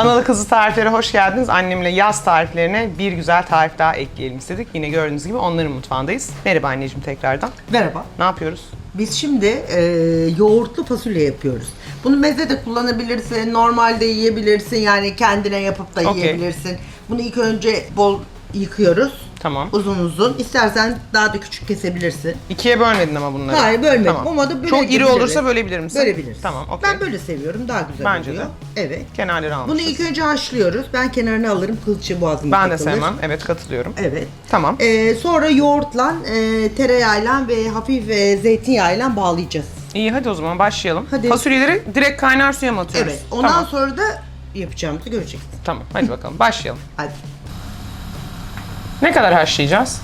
Analı kızı tariflere hoş geldiniz. Annemle yaz tariflerine bir güzel tarif daha ekleyelim istedik. Yine gördüğünüz gibi onların mutfağındayız. Merhaba anneciğim tekrardan. Merhaba. Ne yapıyoruz? Biz şimdi e, yoğurtlu fasulye yapıyoruz. Bunu meze de kullanabilirsin, normalde yiyebilirsin. Yani kendine yapıp da Okey. yiyebilirsin. Bunu ilk önce bol yıkıyoruz. Tamam. Uzun uzun. İstersen daha da küçük kesebilirsin. İkiye bölmedin ama bunları. Hayır, bölmedim. Ama da Çok iri olursa bölebilir misin? Bölebilirsin. Tamam okey. Ben böyle seviyorum. Daha güzel Bence oluyor. de. Evet. Kenarları almışız. Bunu ilk önce haşlıyoruz. Ben kenarını alırım. Kılçığı boğazıma Ben de sevmem. Evet katılıyorum. Evet. Tamam. Ee, sonra yoğurtla, e, tereyağıyla ve hafif e, zeytinyağıyla bağlayacağız. İyi hadi o zaman başlayalım. Hadi. Fasulyeleri direkt kaynar suya mı atıyoruz? Evet. Ondan tamam. sonra da yapacağımızı göreceksin. Tamam hadi bakalım başlayalım. Hadi. Ne kadar haşlayacağız?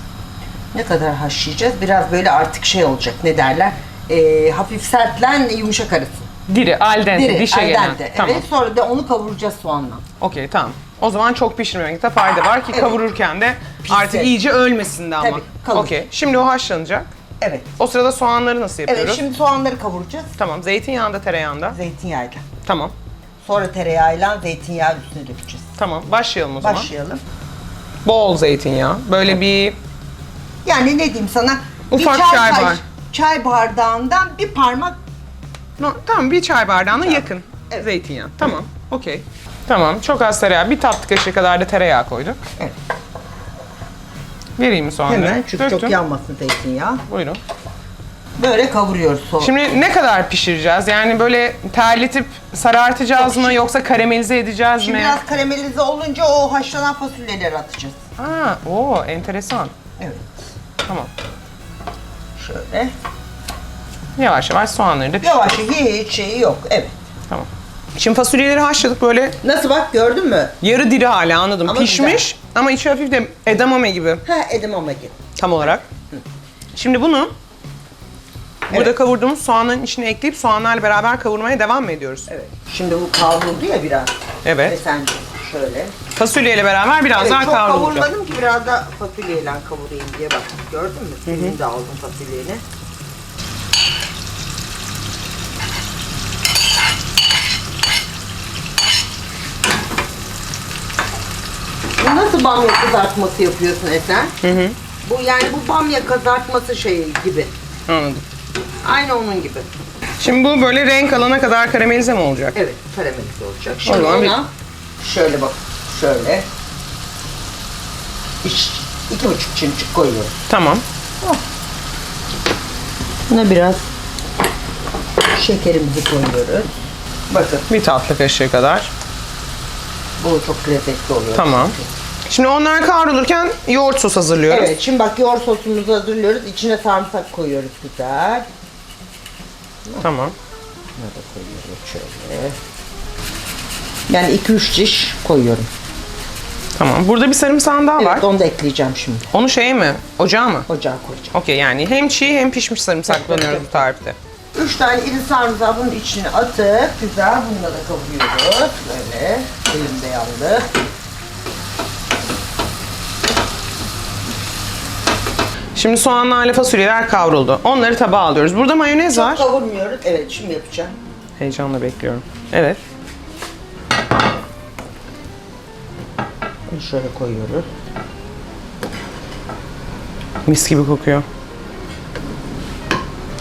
Ne kadar haşlayacağız? Biraz böyle artık şey olacak. Ne derler? Ee, hafif sertlen yumuşak arası. Diri, al dente, Diri, dişe al gelen. dente. Tamam. Evet. Sonra da onu kavuracağız soğanla. Okey tamam. O zaman çok pişirmemekte fayda var ki Evet. kavururken de artık iyice ölmesin de ama. Tabii, kalır. Okey. Şimdi o haşlanacak. Evet. O sırada soğanları nasıl yapıyoruz? Evet. Şimdi soğanları kavuracağız. Tamam. Zeytinyağında, tereyağında. Zeytinyağıyla. Tamam. Sonra tereyağıyla zeytinyağı üstüne dökeceğiz. Tamam. Başlayalım o zaman. Başlayalım. Bol zeytinyağı. Böyle bir Yani ne diyeyim sana? Ufak bir çay kaş- bar- Çay bardağından bir parmak no, tamam bir çay bardağına yakın Evet. zeytinyağı. Tamam. Okey. Tamam. Çok az tereyağı. Bir tatlı kaşığı kadar da tereyağı koyduk. Evet. Vereyim mi soğanları? hemen çünkü çok Döktüm. yanmasın zeytinyağı. Buyurun. Böyle kavuruyoruz soğan. Şimdi ne kadar pişireceğiz? Yani böyle terletip sarartacağız mı yoksa karamelize edeceğiz Şimdi mi? biraz karamelize olunca o haşlanan fasulyeleri atacağız. Ha, o enteresan. Evet. Tamam. Şöyle. Yavaş yavaş soğanları da Yavaş hiç şeyi yok. Evet. Tamam. Şimdi fasulyeleri haşladık böyle Nasıl bak gördün mü? yarı diri hali anladım. Ama Pişmiş ama içi hafif de edamame gibi Ha edamame gibi. tam olarak. Şimdi bunu burada kavurduğumuz soğanların içine ekleyip soğanlarla beraber kavurmaya devam mı ediyoruz? Evet. Şimdi bu kavruldu ya biraz. Ve Evet. sen şöyle. Fasulyeyle beraber biraz Evet, daha çok kavrulacak. kavurmadım ki biraz da fasulyeyle kavurayım diye bak. Gördün mü? Suyunu da aldım fasulyeni. Bu nasıl bamya kızartması yapıyorsun Esen? Hı hı. Bu yani bu bamya kızartması şeyi gibi. Anladım. Aynı onun gibi. Şimdi bu böyle renk alana kadar karamelize mi olacak? Evet, karamelize olacak. Şimdi zaman ona şöyle bak, şöyle. İç, iki buçuk çimçik koyuyorum. Tamam. Buna biraz şekerimizi koyuyoruz. Bakın, Bir tatlı kaşığı kadar. bu çok lezzetli oluyor. Tamam. Şimdi onlar kavrulurken yoğurt sos hazırlıyoruz. Evet, şimdi bak yoğurt sosumuzu hazırlıyoruz. İçine sarımsak koyuyoruz güzel. Tamam. Bunu da koyuyoruz şöyle. Yani iki üç diş koyuyorum. Tamam. Burada bir sarımsağın daha var. Evet, onu da ekleyeceğim şimdi. Onu şey mi? Ocağa mı? Ocağa koyacağım. Okey yani hem çiğ hem pişmiş sarımsak kullanıyoruz bu tarifte. Üç tane iri sarımsağı bunun içine atıp güzel bununla da kavuruyoruz. Böyle elimde yandı. Şimdi soğanlarla fasulyeler kavruldu. Onları tabağa alıyoruz. Burada mayonez Çok var. kavurmuyoruz. Evet şimdi yapacağım. Heyecanla bekliyorum. Evet. Bunu şöyle koyuyoruz. Mis gibi kokuyor.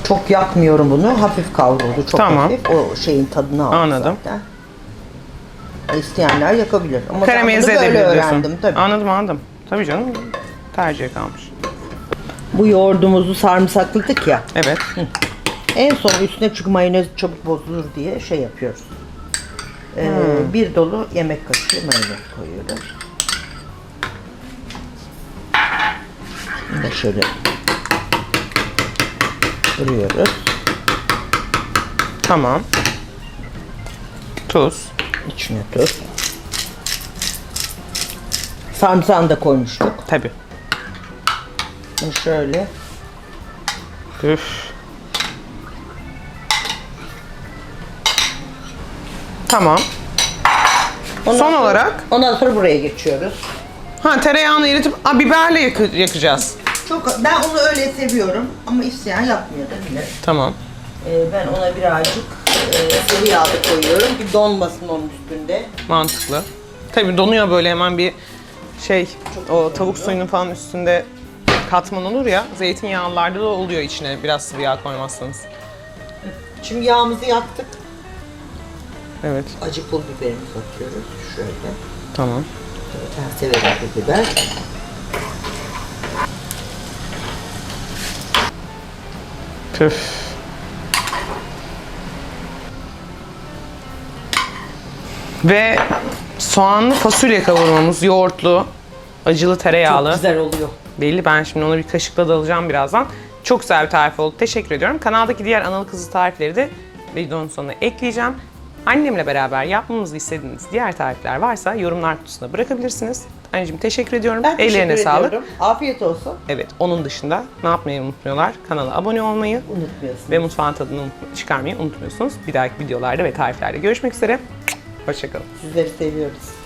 Çok yakmıyorum bunu. Hafif kavruldu. Çok Tamam. hafif. O şeyin tadını aldı Anladım. zaten. İsteyenler yakabilir. Ama ben Karamelize bunu böyle edebilir öğrendim tabii. Anladım anladım. Tabii canım. Tercihe kalmış. Bu yoğurdumuzu sarımsakladık ya. Evet. En son üstüne çünkü mayonez çabuk bozulur diye şey yapıyoruz. Ee, Hmm. Bir dolu yemek kaşığı mayonez koyuyoruz. Bunu da şöyle vuruyoruz. Tamam. Tuz. İçine tuz. Sarımsağını da koymuştuk. Tabii. Bunu şöyle Üf. Tamam. Ondan Son sonra- olarak? Ondan sonra buraya geçiyoruz. Ha tereyağını eritip a, biberle yakı- yakacağız. Çok ben onu öyle seviyorum ama isteyen yapmıyor da bile. Tamam. Ee, ben ona birazcık e, sıvı yağ da koyuyorum. Bir donmasın onun üstünde. Mantıklı. Tabii donuyor böyle hemen bir şey o tavuk suyunun falan üstünde katman olur ya zeytinyağlılarda da oluyor içine biraz sıvı yağ koymazsanız. Şimdi yağımızı yaktık. Evet Acı pul biberimizi atıyoruz. Şöyle. tamam. Ben severim pul biber. Püf. Ve soğanlı fasulye kavurmamız yoğurtlu, acılı tereyağlı. Çok güzel oluyor. Belli ben şimdi onu bir kaşıkla dalacağım birazdan. Çok güzel bir tarif oldu. Teşekkür ediyorum. Kanaldaki diğer analı kızı tarifleri de videonun sonuna ekleyeceğim. Annemle beraber yapmamızı istediğiniz diğer tarifler varsa yorumlar kutusuna bırakabilirsiniz. Anneciğim teşekkür ediyorum. Ben Ellerine teşekkür sağlık. ediyorum. Afiyet olsun. Evet, onun dışında ne yapmayı unutmuyorlar? Kanala abone olmayı Unutmuyorsun. ve mutfağın tadını çıkarmayı unutmuyorsunuz. Bir dahaki videolarda ve tariflerde görüşmek üzere. Hoşçakalın. Sizleri seviyoruz.